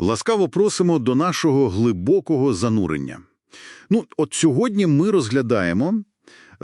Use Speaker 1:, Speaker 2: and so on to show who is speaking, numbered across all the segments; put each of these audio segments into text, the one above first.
Speaker 1: Ласкаво просимо до нашого глибокого занурення. Ну, от сьогодні ми розглядаємо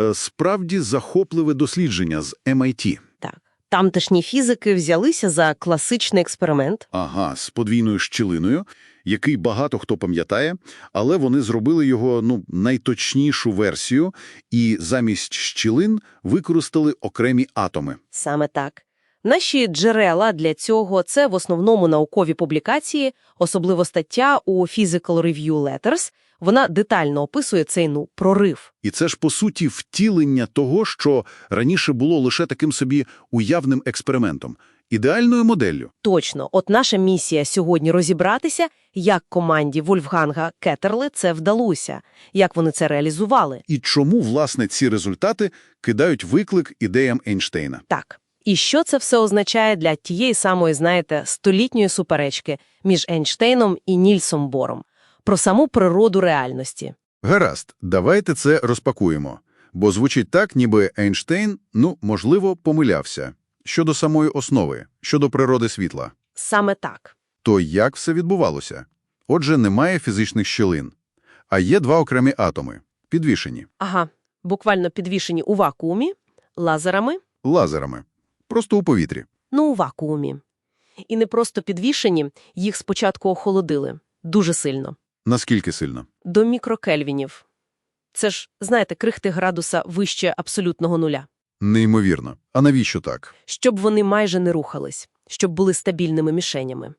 Speaker 1: е, справді захопливе дослідження з MIT.
Speaker 2: Так. Тамтешні фізики взялися за класичний експеримент.
Speaker 1: Ага, з подвійною щілиною, який багато хто пам'ятає, але вони зробили його ну, найточнішу версію і замість щілин використали окремі атоми.
Speaker 2: Саме так. Наші джерела для цього – це в основному наукові публікації, особливо стаття у Physical Review Letters. Вона детально описує цей, ну, прорив.
Speaker 1: І це ж, по суті, втілення того, що раніше було лише таким собі уявним експериментом, ідеальною моделлю.
Speaker 2: Точно. От наша місія сьогодні розібратися, як команді Вольфганга Кеттерли це вдалося, як вони це реалізували.
Speaker 1: І чому, власне, ці результати кидають виклик ідеям Ейнштейна?
Speaker 2: Так. І що це все означає для тієї самої, знаєте, столітньої суперечки між Ейнштейном і Нільсом Бором про саму природу реальності?
Speaker 1: Гаразд, давайте це розпакуємо. Бо звучить так, ніби Ейнштейн, ну, можливо, помилявся. Щодо самої основи, щодо природи світла.
Speaker 2: Саме так.
Speaker 1: То як все відбувалося? Отже, немає фізичних щілин. А є два окремі атоми, підвішені,
Speaker 2: Ага, буквально підвішені у вакуумі, лазерами,
Speaker 1: лазерами. Просто у повітрі.
Speaker 2: ну у вакуумі. І не просто підвішені, їх спочатку охолодили. Дуже сильно.
Speaker 1: Наскільки сильно?
Speaker 2: До мікрокельвінів. Це ж, знаєте, крихти градуса вище абсолютного нуля.
Speaker 1: Неймовірно. А навіщо так?
Speaker 2: Щоб вони майже не рухались, щоб були стабільними мішенями.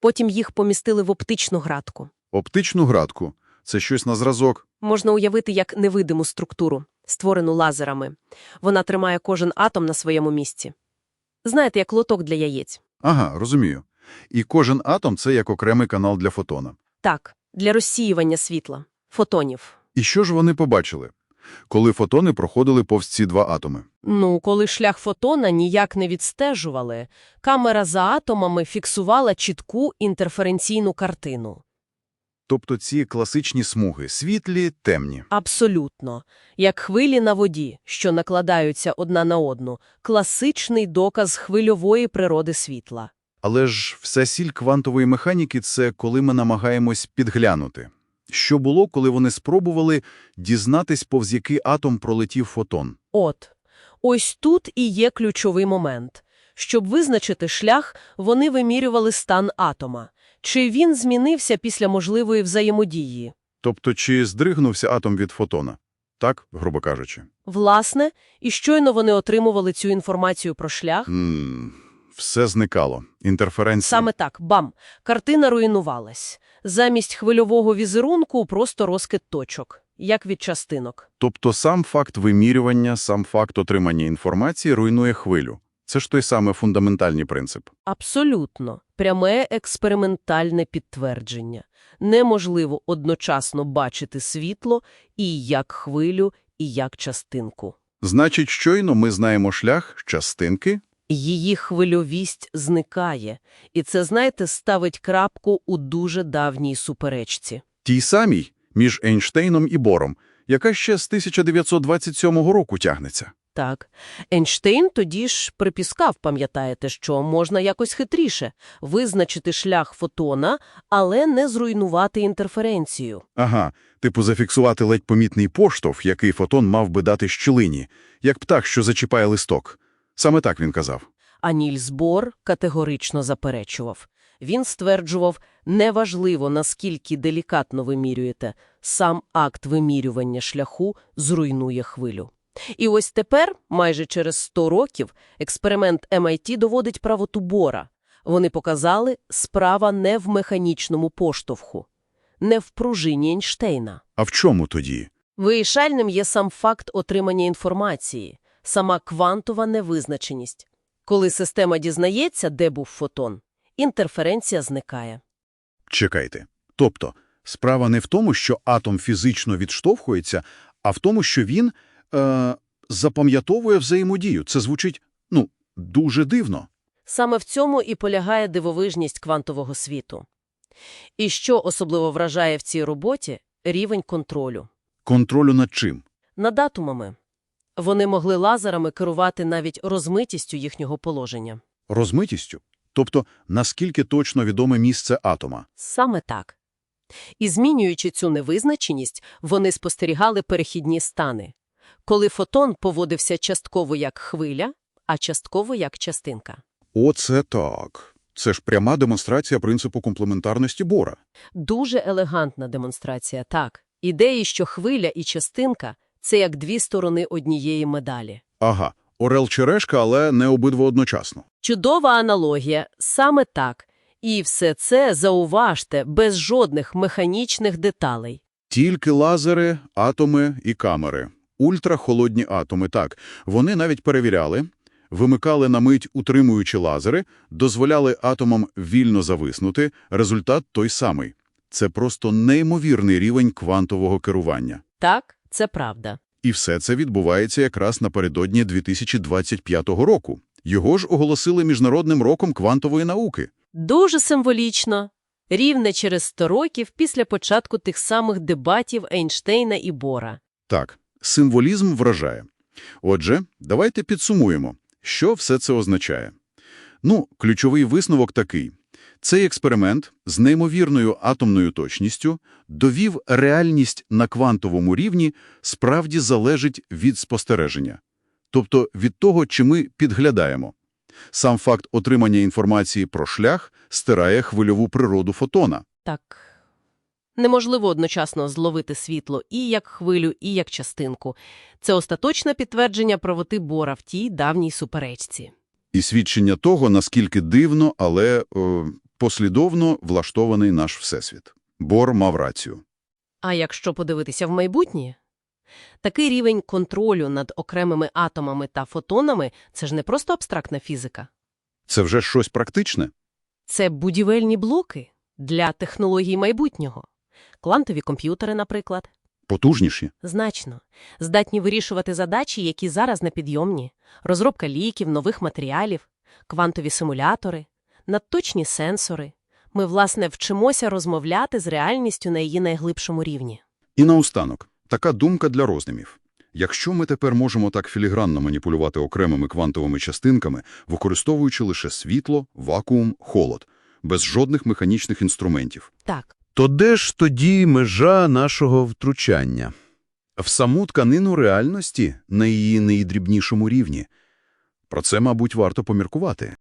Speaker 2: Потім їх помістили в оптичну градку.
Speaker 1: Оптичну градку – це щось на зразок.
Speaker 2: Можна уявити як невидиму структуру, створену лазерами. Вона тримає кожен атом на своєму місці. Знаєте, як лоток для яєць.
Speaker 1: Ага, розумію. І кожен атом – це як окремий канал для фотона.
Speaker 2: Так, для розсіювання світла, фотонів.
Speaker 1: І що ж вони побачили? Коли фотони проходили повз ці два атоми.
Speaker 2: Ну, коли шлях фотона ніяк не відстежували, камера за атомами фіксувала чітку інтерференційну картину.
Speaker 1: Тобто ці класичні смуги – світлі, темні.
Speaker 2: Абсолютно. Як хвилі на воді, що накладаються одна на одну. Класичний доказ хвильової природи світла.
Speaker 1: Але ж вся сіль квантової механіки – це коли ми намагаємось підглянути. Що було, коли вони спробували дізнатись, повз який атом пролетів фотон?
Speaker 2: От. Ось тут і є ключовий момент. Щоб визначити шлях, вони вимірювали стан атома. Чи він змінився після можливої взаємодії?
Speaker 1: Тобто, чи здригнувся атом від фотона? Так, грубо кажучи.
Speaker 2: Власне, і щойно вони отримували цю інформацію про шлях.
Speaker 1: М, все зникало. Інтерференція.
Speaker 2: Саме так, бам, картина руйнувалась. Замість хвильового візерунку просто розкид точок, як від частинок.
Speaker 1: Тобто сам факт вимірювання, сам факт отримання інформації руйнує хвилю. Це ж той самий фундаментальний принцип.
Speaker 2: Абсолютно. Пряме експериментальне підтвердження. Неможливо одночасно бачити світло і як хвилю, і як частинку.
Speaker 1: Значить, щойно ми знаємо шлях, частинки.
Speaker 2: Її хвильовість зникає. І це, знаєте, ставить крапку у дуже давній суперечці.
Speaker 1: Тій самій між Ейнштейном і Бором, яка ще з 1927 року тягнеться.
Speaker 2: Так. Ейнштейн тоді ж припіскав, пам'ятаєте, що можна якось хитріше визначити шлях фотона, але не зруйнувати інтерференцію.
Speaker 1: Ага, типу зафіксувати ледь помітний поштовх, який фотон мав би дати щілині, як птах, що зачіпає листок. Саме так він казав.
Speaker 2: А Нільс Бор категорично заперечував. Він стверджував, неважливо, наскільки делікатно вимірюєте, сам акт вимірювання шляху зруйнує хвилю. І ось тепер, майже через 100 років, експеримент MIT доводить правоту Бора. Вони показали, справа не в механічному поштовху, не в пружині Ейнштейна.
Speaker 1: А в чому тоді?
Speaker 2: Вирішальним є сам факт отримання інформації, сама квантова невизначеність. Коли система дізнається, де був фотон, інтерференція зникає.
Speaker 1: Чекайте. Тобто, справа не в тому, що атом фізично відштовхується, а в тому, що він е, запам'ятовує взаємодію. Це звучить, ну, дуже дивно.
Speaker 2: Саме в цьому і полягає дивовижність квантового світу. І що особливо вражає в цій роботі – рівень контролю.
Speaker 1: Контролю над чим?
Speaker 2: Над атомами. Вони могли лазерами керувати навіть розмитістю їхнього положення.
Speaker 1: Розмитістю? Тобто, наскільки точно відоме місце атома?
Speaker 2: Саме так. І змінюючи цю невизначеність, вони спостерігали перехідні стани, коли фотон поводився частково як хвиля, а частково як частинка.
Speaker 1: Оце так. Це ж пряма демонстрація принципу комплементарності Бора.
Speaker 2: Дуже елегантна демонстрація, так. Ідеї, що хвиля і частинка – це як дві сторони однієї медалі.
Speaker 1: Ага, орел черешка, але не обидва одночасно.
Speaker 2: Чудова аналогія, саме так. І все це, зауважте, без жодних механічних деталей.
Speaker 1: Тільки лазери, атоми і камери. Ультрахолодні атоми, так. Вони навіть перевіряли, вимикали на мить утримуючи лазери, дозволяли атомам вільно зависнути, результат той самий. Це просто неймовірний рівень квантового керування.
Speaker 2: Так, це правда.
Speaker 1: І все це відбувається якраз напередодні 2025 року. Його ж оголосили Міжнародним роком квантової науки.
Speaker 2: Дуже символічно. Рівне через 100 років після початку тих самих дебатів Ейнштейна і Бора.
Speaker 1: Так, символізм вражає. Отже, давайте підсумуємо, що все це означає. Ну, ключовий висновок такий. Цей експеримент з неймовірною атомною точністю довів реальність на квантовому рівні справді залежить від спостереження. Тобто від того, чи ми підглядаємо. Сам факт отримання інформації про шлях стирає хвильову природу фотона.
Speaker 2: Так. Неможливо одночасно зловити світло і як хвилю, і як частинку. Це остаточне підтвердження правоти Бора в тій давній суперечці.
Speaker 1: І свідчення того, наскільки дивно, але е, послідовно влаштований наш Всесвіт. Бор мав рацію.
Speaker 2: А якщо подивитися в майбутнє? Такий рівень контролю над окремими атомами та фотонами – це ж не просто абстрактна фізика.
Speaker 1: Це вже щось практичне?
Speaker 2: Це будівельні блоки для технологій майбутнього. Квантові комп'ютери, наприклад.
Speaker 1: Потужніші?
Speaker 2: Значно. Здатні вирішувати задачі, які зараз непідйомні. Розробка ліків, нових матеріалів, квантові симулятори, надточні сенсори. Ми, власне, вчимося розмовляти з реальністю на її найглибшому рівні.
Speaker 1: І наостанок, така думка для роздумів. Якщо ми тепер можемо так філігранно маніпулювати окремими квантовими частинками, використовуючи лише світло, вакуум, холод, без жодних механічних інструментів,
Speaker 2: Так,
Speaker 3: То де ж тоді межа нашого втручання?
Speaker 1: в саму тканину реальності на її найдрібнішому рівні. Про це, мабуть, варто поміркувати.